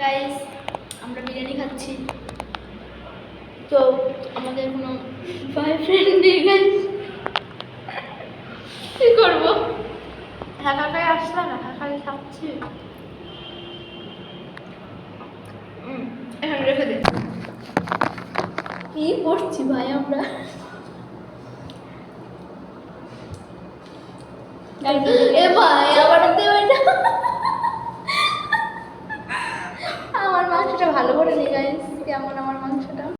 Guys আমরা বিরিয়ানি খাচ্ছি। তো আমাদের কোনো বয়ফ্রেন্ড নেই গাইস কী করব? ঢাকাটায় আসলাম না ঢাকায় খাচ্ছি। এখন রেখে দিই কি করছি ভাই আমরা? এ ভাই ভালো করে নি গাইস কেমন আমার মাংসটা?